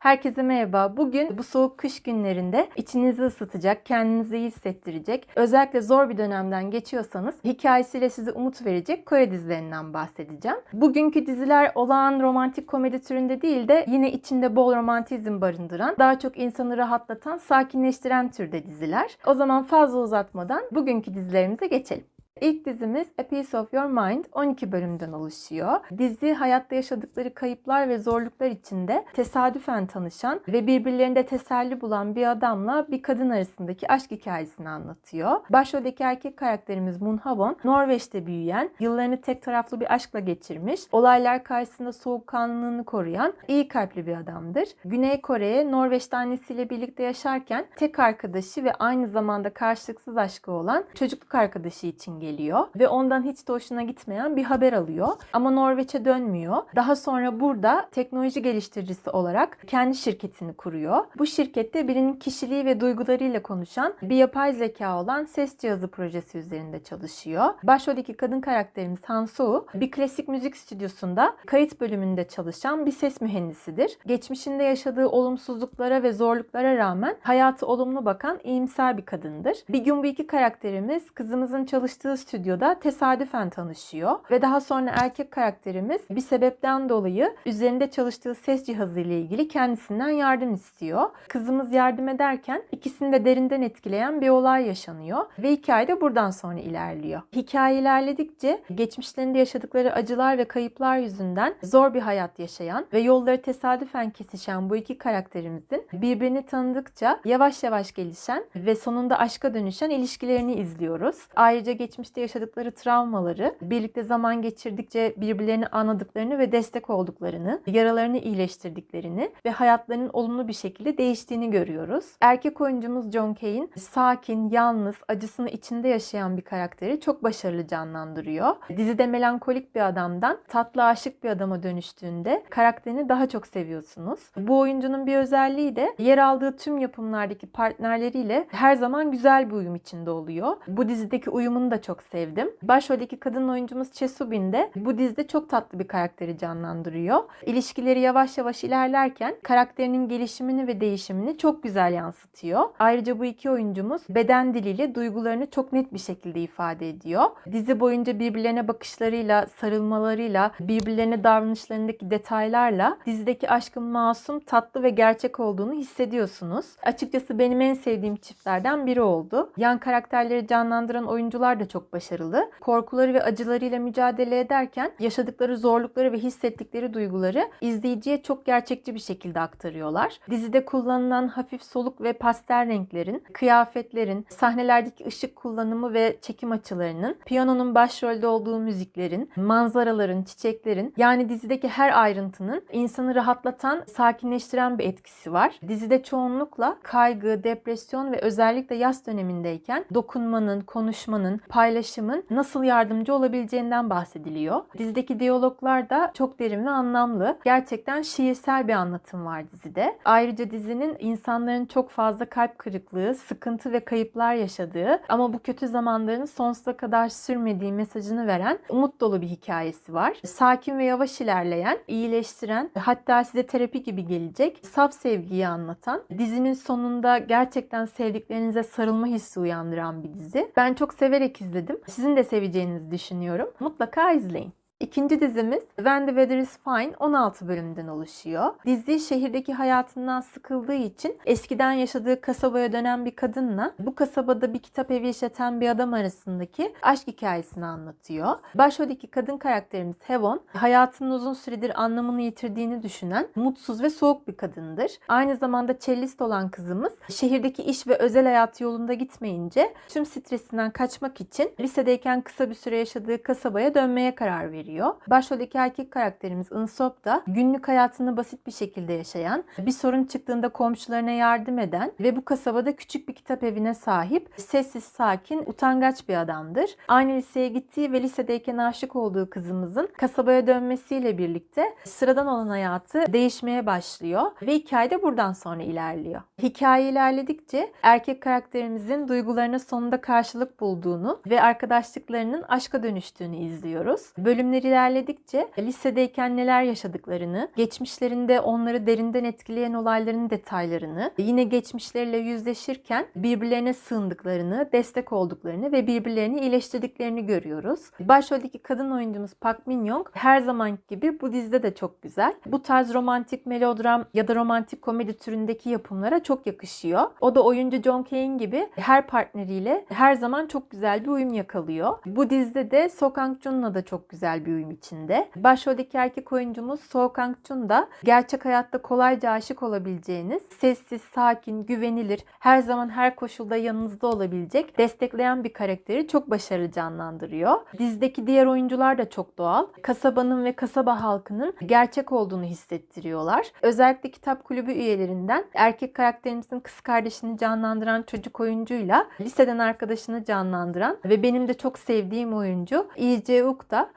Herkese merhaba. Bugün bu soğuk kış günlerinde içinizi ısıtacak, kendinizi iyi hissettirecek, özellikle zor bir dönemden geçiyorsanız hikayesiyle size umut verecek Kore dizilerinden bahsedeceğim. Bugünkü diziler olağan romantik komedi türünde değil de yine içinde bol romantizm barındıran, daha çok insanı rahatlatan, sakinleştiren türde diziler. O zaman fazla uzatmadan bugünkü dizilerimize geçelim. İlk dizimiz A Piece of Your Mind 12 bölümden oluşuyor. Dizi hayatta yaşadıkları kayıplar ve zorluklar içinde tesadüfen tanışan ve birbirlerinde teselli bulan bir adamla bir kadın arasındaki aşk hikayesini anlatıyor. Başroldeki erkek karakterimiz Moon Havon, Norveç'te büyüyen, yıllarını tek taraflı bir aşkla geçirmiş, olaylar karşısında soğukkanlılığını koruyan, iyi kalpli bir adamdır. Güney Kore'ye Norveç'te annesiyle birlikte yaşarken tek arkadaşı ve aynı zamanda karşılıksız aşkı olan çocukluk arkadaşı için geliyor geliyor ve ondan hiç de hoşuna gitmeyen bir haber alıyor. Ama Norveç'e dönmüyor. Daha sonra burada teknoloji geliştiricisi olarak kendi şirketini kuruyor. Bu şirkette birinin kişiliği ve duygularıyla konuşan bir yapay zeka olan ses cihazı projesi üzerinde çalışıyor. Başroldeki kadın karakterimiz Han Soo bir klasik müzik stüdyosunda kayıt bölümünde çalışan bir ses mühendisidir. Geçmişinde yaşadığı olumsuzluklara ve zorluklara rağmen hayatı olumlu bakan iyimser bir kadındır. Bir gün bu iki karakterimiz kızımızın çalıştığı stüdyoda tesadüfen tanışıyor ve daha sonra erkek karakterimiz bir sebepten dolayı üzerinde çalıştığı ses cihazı ile ilgili kendisinden yardım istiyor. Kızımız yardım ederken ikisini de derinden etkileyen bir olay yaşanıyor ve hikaye de buradan sonra ilerliyor. Hikaye ilerledikçe geçmişlerinde yaşadıkları acılar ve kayıplar yüzünden zor bir hayat yaşayan ve yolları tesadüfen kesişen bu iki karakterimizin birbirini tanıdıkça yavaş yavaş gelişen ve sonunda aşka dönüşen ilişkilerini izliyoruz. Ayrıca geçmişte yaşadıkları travmaları, birlikte zaman geçirdikçe birbirlerini anladıklarını ve destek olduklarını, yaralarını iyileştirdiklerini ve hayatlarının olumlu bir şekilde değiştiğini görüyoruz. Erkek oyuncumuz John Kane sakin, yalnız, acısını içinde yaşayan bir karakteri çok başarılı canlandırıyor. Dizide melankolik bir adamdan tatlı aşık bir adama dönüştüğünde karakterini daha çok seviyorsunuz. Bu oyuncunun bir özelliği de yer aldığı tüm yapımlardaki partnerleriyle her zaman güzel bir uyum içinde oluyor. Bu dizideki uyumunu da çok sevdim. Başroldeki kadın oyuncumuz Chesubin de bu dizide çok tatlı bir karakteri canlandırıyor. İlişkileri yavaş yavaş ilerlerken karakterinin gelişimini ve değişimini çok güzel yansıtıyor. Ayrıca bu iki oyuncumuz beden diliyle duygularını çok net bir şekilde ifade ediyor. Dizi boyunca birbirlerine bakışlarıyla, sarılmalarıyla, birbirlerine davranışlarındaki detaylarla dizideki aşkın masum, tatlı ve gerçek olduğunu hissediyorsunuz. Açıkçası benim en sevdiğim çiftlerden biri oldu. Yan karakterleri canlandıran oyuncular da çok başarılı. Korkuları ve acılarıyla mücadele ederken yaşadıkları zorlukları ve hissettikleri duyguları izleyiciye çok gerçekçi bir şekilde aktarıyorlar. Dizide kullanılan hafif soluk ve pastel renklerin, kıyafetlerin, sahnelerdeki ışık kullanımı ve çekim açılarının, piyanonun başrolde olduğu müziklerin, manzaraların, çiçeklerin yani dizideki her ayrıntının insanı rahatlatan, sakinleştiren bir etkisi var. Dizide çoğunlukla kaygı, depresyon ve özellikle yaz dönemindeyken dokunmanın, konuşmanın, paylaşımın nasıl yardımcı olabileceğinden bahsediliyor. Dizideki diyaloglar da çok derin ve anlamlı. Gerçekten şiirsel bir anlatım var dizide. Ayrıca dizinin insanların çok fazla kalp kırıklığı, sıkıntı ve kayıplar yaşadığı ama bu kötü zamanların sonsuza kadar sürmediği mesajını veren umut dolu bir hikayesi var. Sakin ve yavaş ilerleyen, iyileştiren, hatta size terapi gibi gelecek, saf sevgiyi anlatan, dizinin sonunda gerçekten sevdiklerinize sarılma hissi uyandıran bir dizi. Ben çok severek izledim. Sizin de seveceğinizi düşünüyorum. Mutlaka izleyin. İkinci dizimiz When the Weather is Fine 16 bölümden oluşuyor. Dizi şehirdeki hayatından sıkıldığı için eskiden yaşadığı kasabaya dönen bir kadınla bu kasabada bir kitap evi işleten bir adam arasındaki aşk hikayesini anlatıyor. Başroldeki kadın karakterimiz Heaven hayatının uzun süredir anlamını yitirdiğini düşünen mutsuz ve soğuk bir kadındır. Aynı zamanda cellist olan kızımız şehirdeki iş ve özel hayatı yolunda gitmeyince tüm stresinden kaçmak için lisedeyken kısa bir süre yaşadığı kasabaya dönmeye karar veriyor veriyor. Başroldeki erkek karakterimiz Insop da günlük hayatını basit bir şekilde yaşayan, bir sorun çıktığında komşularına yardım eden ve bu kasabada küçük bir kitap evine sahip, sessiz, sakin, utangaç bir adamdır. Aynı liseye gittiği ve lisedeyken aşık olduğu kızımızın kasabaya dönmesiyle birlikte sıradan olan hayatı değişmeye başlıyor ve hikaye buradan sonra ilerliyor. Hikaye ilerledikçe erkek karakterimizin duygularına sonunda karşılık bulduğunu ve arkadaşlıklarının aşka dönüştüğünü izliyoruz. Bölümleri günler ilerledikçe lisedeyken neler yaşadıklarını, geçmişlerinde onları derinden etkileyen olayların detaylarını, yine geçmişleriyle yüzleşirken birbirlerine sığındıklarını, destek olduklarını ve birbirlerini iyileştirdiklerini görüyoruz. Başroldeki kadın oyuncumuz Park Min Young her zaman gibi bu dizide de çok güzel. Bu tarz romantik melodram ya da romantik komedi türündeki yapımlara çok yakışıyor. O da oyuncu John Kane gibi her partneriyle her zaman çok güzel bir uyum yakalıyor. Bu dizide de So Kang-jun'la da çok güzel bir uyum içinde. Başroldeki erkek oyuncumuz So Kang-jun da gerçek hayatta kolayca aşık olabileceğiniz, sessiz, sakin, güvenilir, her zaman her koşulda yanınızda olabilecek, destekleyen bir karakteri çok başarılı canlandırıyor. Dizideki diğer oyuncular da çok doğal. Kasabanın ve kasaba halkının gerçek olduğunu hissettiriyorlar. Özellikle kitap kulübü üyelerinden erkek karakterimizin kız kardeşini canlandıran çocuk oyuncuyla liseden arkadaşını canlandıran ve benim de çok sevdiğim oyuncu Lee Jae-wook da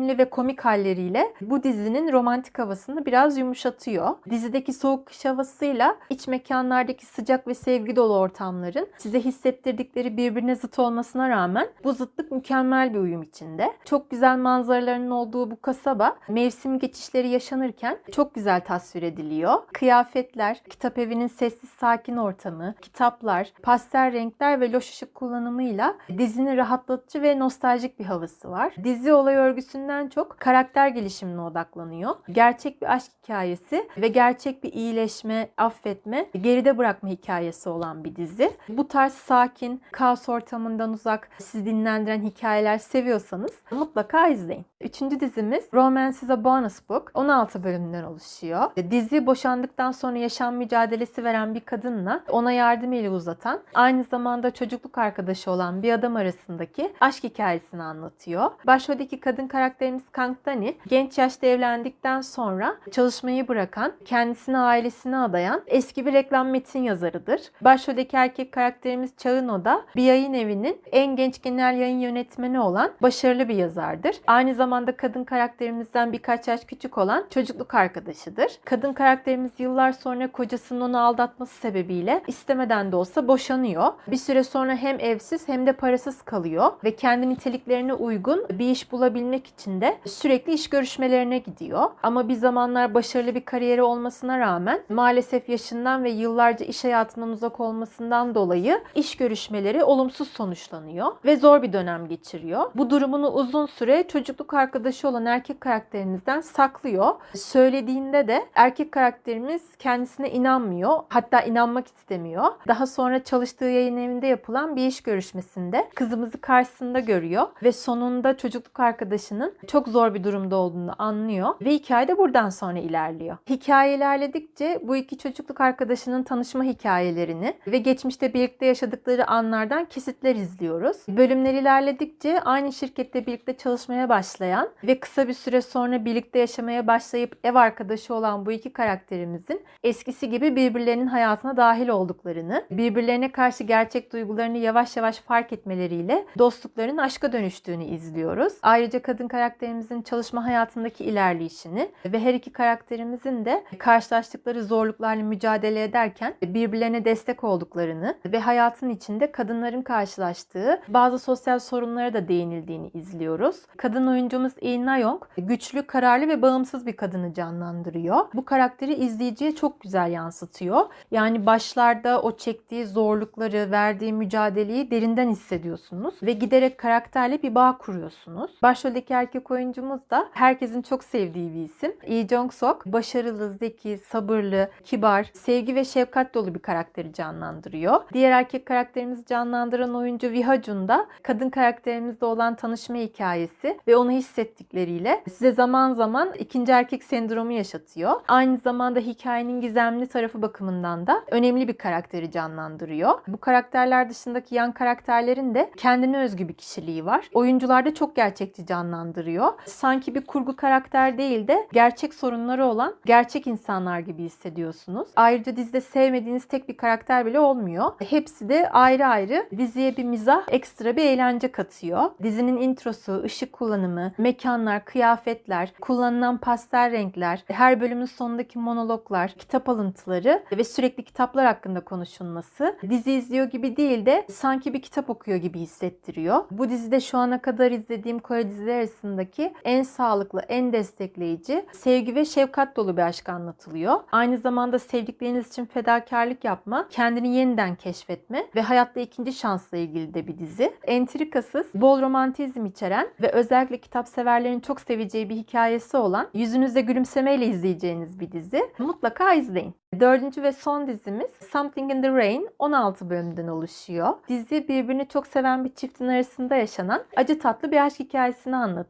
sevimli ve komik halleriyle bu dizinin romantik havasını biraz yumuşatıyor. Dizideki soğuk kış havasıyla iç mekanlardaki sıcak ve sevgi dolu ortamların size hissettirdikleri birbirine zıt olmasına rağmen bu zıtlık mükemmel bir uyum içinde. Çok güzel manzaralarının olduğu bu kasaba mevsim geçişleri yaşanırken çok güzel tasvir ediliyor. Kıyafetler, kitap evinin sessiz sakin ortamı, kitaplar, pastel renkler ve loş ışık kullanımıyla dizinin rahatlatıcı ve nostaljik bir havası var. Dizi olay örgüsünden çok karakter gelişimine odaklanıyor. Gerçek bir aşk hikayesi ve gerçek bir iyileşme, affetme, geride bırakma hikayesi olan bir dizi. Bu tarz sakin, kaos ortamından uzak, sizi dinlendiren hikayeler seviyorsanız mutlaka izleyin. Üçüncü dizimiz Romance is a Bonus Book. 16 bölümden oluşuyor. Dizi boşandıktan sonra yaşam mücadelesi veren bir kadınla ona yardım eli uzatan, aynı zamanda çocukluk arkadaşı olan bir adam arasındaki aşk hikayesini anlatıyor. Başroldeki kadın karakterimiz Kang Dani, genç yaşta evlendikten sonra çalışmayı bırakan, kendisini ailesine adayan eski bir reklam metin yazarıdır. Başroldeki erkek karakterimiz Çağın da bir yayın evinin en genç genel yayın yönetmeni olan başarılı bir yazardır. Aynı zamanda kadın karakterimizden birkaç yaş küçük olan çocukluk arkadaşıdır. Kadın karakterimiz yıllar sonra kocasının onu aldatması sebebiyle istemeden de olsa boşanıyor. Bir süre sonra hem evsiz hem de parasız kalıyor ve kendi niteliklerine uygun bir iş bulabilmek için de sürekli iş görüşmelerine gidiyor. Ama bir zamanlar başarılı bir kariyeri olmasına rağmen maalesef yaşından ve yıllarca iş hayatından uzak olmasından dolayı iş görüşmeleri olumsuz sonuçlanıyor ve zor bir dönem geçiriyor. Bu durumunu uzun süre çocukluk arkadaşı olan erkek karakterimizden saklıyor. Söylediğinde de erkek karakterimiz kendisine inanmıyor. Hatta inanmak istemiyor. Daha sonra çalıştığı yayın evinde yapılan bir iş görüşmesinde kızımızı karşısında görüyor ve sonunda çocukluk arkadaşının çok zor bir durumda olduğunu anlıyor ve hikaye de buradan sonra ilerliyor. Hikaye ilerledikçe bu iki çocukluk arkadaşının tanışma hikayelerini ve geçmişte birlikte yaşadıkları anlardan kesitler izliyoruz. Bölümler ilerledikçe aynı şirkette birlikte çalışmaya başlayan ve kısa bir süre sonra birlikte yaşamaya başlayıp ev arkadaşı olan bu iki karakterimizin eskisi gibi birbirlerinin hayatına dahil olduklarını, birbirlerine karşı gerçek duygularını yavaş yavaş fark etmeleriyle dostlukların aşka dönüştüğünü izliyoruz. Ayrıca kadın karakterimizin çalışma hayatındaki ilerleyişini ve her iki karakterimizin de karşılaştıkları zorluklarla mücadele ederken birbirlerine destek olduklarını ve hayatın içinde kadınların karşılaştığı bazı sosyal sorunlara da değinildiğini izliyoruz. Kadın oyuncumuz Lee Na-young güçlü, kararlı ve bağımsız bir kadını canlandırıyor. Bu karakteri izleyiciye çok güzel yansıtıyor. Yani başlarda o çektiği zorlukları, verdiği mücadeleyi derinden hissediyorsunuz ve giderek karakterle bir bağ kuruyorsunuz. Başroldeki erkek oyuncumuz da herkesin çok sevdiği bir isim. Lee Jong-sok başarılı, zeki, sabırlı, kibar, sevgi ve şefkat dolu bir karakteri canlandırıyor. Diğer erkek karakterimizi canlandıran oyuncu Viha Jun da kadın karakterimizle olan tanışma hikayesi ve onu hissettikleriyle size zaman zaman ikinci erkek sendromu yaşatıyor. Aynı zamanda hikayenin gizemli tarafı bakımından da önemli bir karakteri canlandırıyor. Bu karakterler dışındaki yan karakterlerin de kendine özgü bir kişiliği var. Oyuncularda çok gerçekçi canlandırıyor. Sanki bir kurgu karakter değil de gerçek sorunları olan gerçek insanlar gibi hissediyorsunuz. Ayrıca dizide sevmediğiniz tek bir karakter bile olmuyor. Hepsi de ayrı ayrı diziye bir mizah, ekstra bir eğlence katıyor. Dizinin introsu, ışık kullanımı, mekanlar, kıyafetler, kullanılan pastel renkler, her bölümün sonundaki monologlar, kitap alıntıları ve sürekli kitaplar hakkında konuşulması dizi izliyor gibi değil de sanki bir kitap okuyor gibi hissettiriyor. Bu dizide şu ana kadar izlediğim Kore dizileri arasında arasındaki en sağlıklı, en destekleyici, sevgi ve şefkat dolu bir aşk anlatılıyor. Aynı zamanda sevdikleriniz için fedakarlık yapma, kendini yeniden keşfetme ve hayatta ikinci şansla ilgili de bir dizi. Entrikasız, bol romantizm içeren ve özellikle kitap severlerin çok seveceği bir hikayesi olan, yüzünüzde gülümsemeyle izleyeceğiniz bir dizi. Mutlaka izleyin. Dördüncü ve son dizimiz Something in the Rain 16 bölümden oluşuyor. Dizi birbirini çok seven bir çiftin arasında yaşanan acı tatlı bir aşk hikayesini anlatıyor.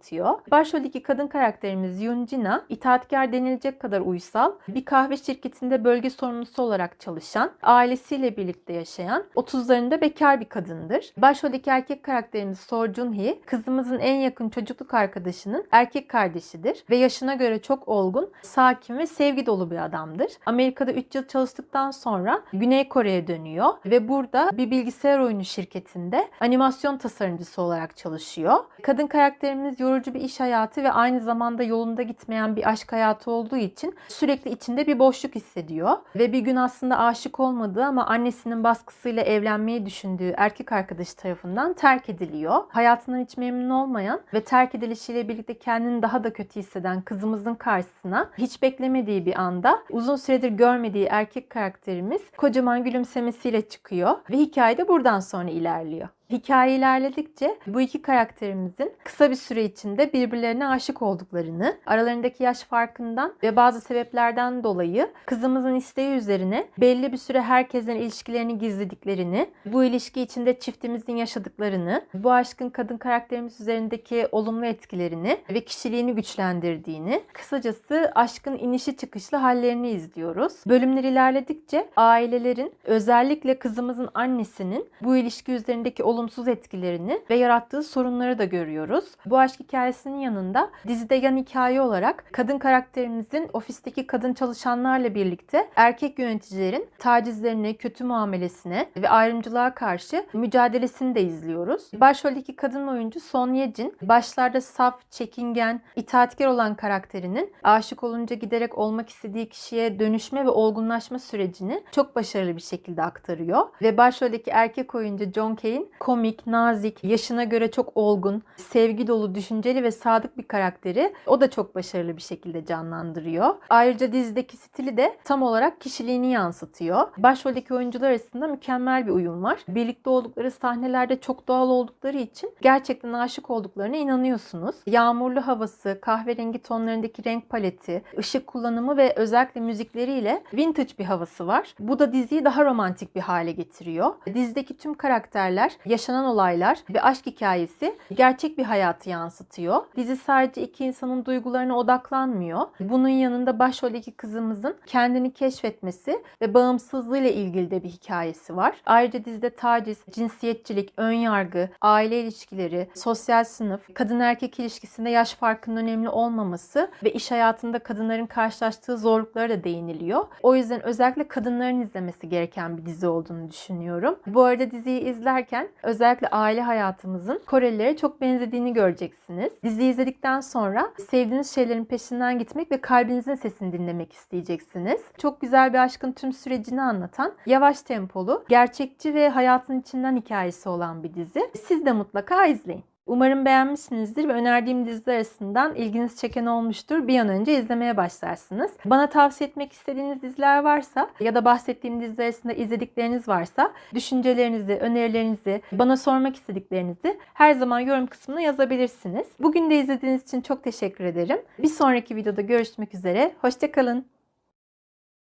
Başroldeki kadın karakterimiz Yunjina, itaatkar denilecek kadar uysal, bir kahve şirketinde bölge sorumlusu olarak çalışan, ailesiyle birlikte yaşayan, 30'larında bekar bir kadındır. Başroldeki erkek karakterimiz Seo Joon-hee, kızımızın en yakın çocukluk arkadaşının erkek kardeşidir ve yaşına göre çok olgun, sakin ve sevgi dolu bir adamdır. Amerika'da 3 yıl çalıştıktan sonra Güney Kore'ye dönüyor ve burada bir bilgisayar oyunu şirketinde animasyon tasarımcısı olarak çalışıyor. Kadın karakterimiz yorucu bir iş hayatı ve aynı zamanda yolunda gitmeyen bir aşk hayatı olduğu için sürekli içinde bir boşluk hissediyor ve bir gün aslında aşık olmadığı ama annesinin baskısıyla evlenmeyi düşündüğü erkek arkadaşı tarafından terk ediliyor. Hayatından hiç memnun olmayan ve terk edilişiyle birlikte kendini daha da kötü hisseden kızımızın karşısına hiç beklemediği bir anda uzun süredir görmediği erkek karakterimiz kocaman gülümsemesiyle çıkıyor ve hikaye de buradan sonra ilerliyor. Hikaye ilerledikçe bu iki karakterimizin kısa bir süre içinde birbirlerine aşık olduklarını, aralarındaki yaş farkından ve bazı sebeplerden dolayı kızımızın isteği üzerine belli bir süre herkesin ilişkilerini gizlediklerini, bu ilişki içinde çiftimizin yaşadıklarını, bu aşkın kadın karakterimiz üzerindeki olumlu etkilerini ve kişiliğini güçlendirdiğini, kısacası aşkın inişi çıkışlı hallerini izliyoruz. Bölümler ilerledikçe ailelerin özellikle kızımızın annesinin bu ilişki üzerindeki olumsuz etkilerini ve yarattığı sorunları da görüyoruz. Bu aşk hikayesinin yanında dizide yan hikaye olarak kadın karakterimizin ofisteki kadın çalışanlarla birlikte erkek yöneticilerin tacizlerine, kötü muamelesine ve ayrımcılığa karşı mücadelesini de izliyoruz. Başroldeki kadın oyuncu Son Ye-jin başlarda saf, çekingen, itaatkar olan karakterinin aşık olunca giderek olmak istediği kişiye dönüşme ve olgunlaşma sürecini çok başarılı bir şekilde aktarıyor. Ve başroldeki erkek oyuncu John Kane komik, nazik, yaşına göre çok olgun, sevgi dolu, düşünceli ve sadık bir karakteri o da çok başarılı bir şekilde canlandırıyor. Ayrıca dizideki stili de tam olarak kişiliğini yansıtıyor. Başroldeki oyuncular arasında mükemmel bir uyum var. Birlikte oldukları sahnelerde çok doğal oldukları için gerçekten aşık olduklarına inanıyorsunuz. Yağmurlu havası, kahverengi tonlarındaki renk paleti, ışık kullanımı ve özellikle müzikleriyle vintage bir havası var. Bu da diziyi daha romantik bir hale getiriyor. Dizideki tüm karakterler yaşanan olaylar ve aşk hikayesi gerçek bir hayatı yansıtıyor. Dizi sadece iki insanın duygularına odaklanmıyor. Bunun yanında başroldeki kızımızın kendini keşfetmesi ve bağımsızlığıyla ilgili de bir hikayesi var. Ayrıca dizide taciz, cinsiyetçilik, ön yargı, aile ilişkileri, sosyal sınıf, kadın erkek ilişkisinde yaş farkının önemli olmaması ve iş hayatında kadınların karşılaştığı zorluklara da değiniliyor. O yüzden özellikle kadınların izlemesi gereken bir dizi olduğunu düşünüyorum. Bu arada diziyi izlerken özellikle aile hayatımızın Korelilere çok benzediğini göreceksiniz. Diziyi izledikten sonra sevdiğiniz şeylerin peşinden gitmek ve kalbinizin sesini dinlemek isteyeceksiniz. Çok güzel bir aşkın tüm sürecini anlatan, yavaş tempolu, gerçekçi ve hayatın içinden hikayesi olan bir dizi. Siz de mutlaka izleyin. Umarım beğenmişsinizdir ve önerdiğim diziler arasından ilginizi çeken olmuştur. Bir an önce izlemeye başlarsınız. Bana tavsiye etmek istediğiniz diziler varsa ya da bahsettiğim diziler arasında izledikleriniz varsa düşüncelerinizi, önerilerinizi, bana sormak istediklerinizi her zaman yorum kısmına yazabilirsiniz. Bugün de izlediğiniz için çok teşekkür ederim. Bir sonraki videoda görüşmek üzere. Hoşçakalın.